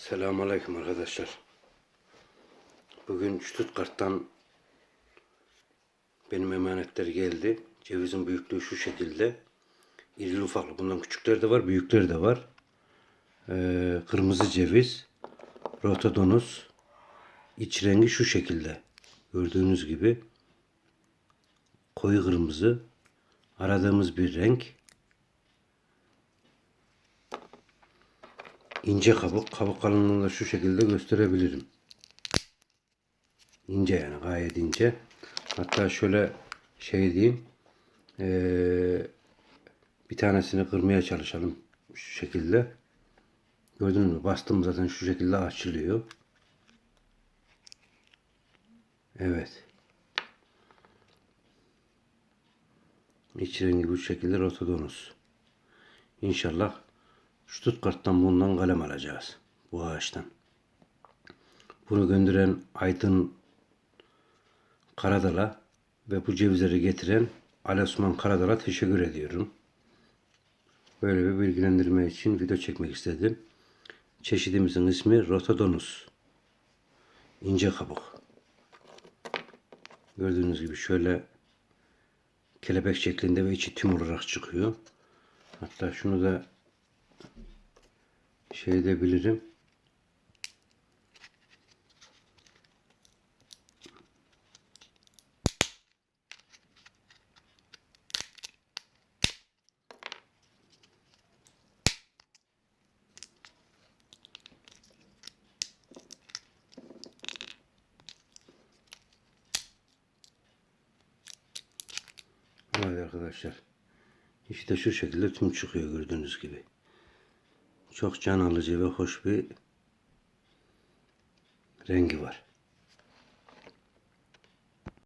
Selamünaleyküm arkadaşlar. Bugün Stuttgart'tan benim emanetler geldi. Cevizin büyüklüğü şu şekilde. İrili ufaklı. Bundan küçükleri de var, büyükleri de var. Ee, kırmızı ceviz, rotodonus, iç rengi şu şekilde. Gördüğünüz gibi koyu kırmızı, aradığımız bir renk. İnce kabuk. Kabuk kalınlığını da şu şekilde gösterebilirim. İnce yani gayet ince. Hatta şöyle şey diyeyim. Ee, bir tanesini kırmaya çalışalım. Şu şekilde. Gördünüz mü? Bastım zaten şu şekilde açılıyor. Evet. İç rengi bu şekilde rotodonus. İnşallah Stuttgart'tan bundan kalem alacağız. Bu ağaçtan. Bunu gönderen Aydın Karadal'a ve bu cevizleri getiren Ali Osman Karadal'a teşekkür ediyorum. Böyle bir bilgilendirme için video çekmek istedim. Çeşidimizin ismi Rotodonus. İnce kabuk. Gördüğünüz gibi şöyle kelebek şeklinde ve içi tüm olarak çıkıyor. Hatta şunu da şey edebilirim. Evet arkadaşlar. İşte şu şekilde tüm çıkıyor gördüğünüz gibi. Çok can alıcı ve hoş bir rengi var.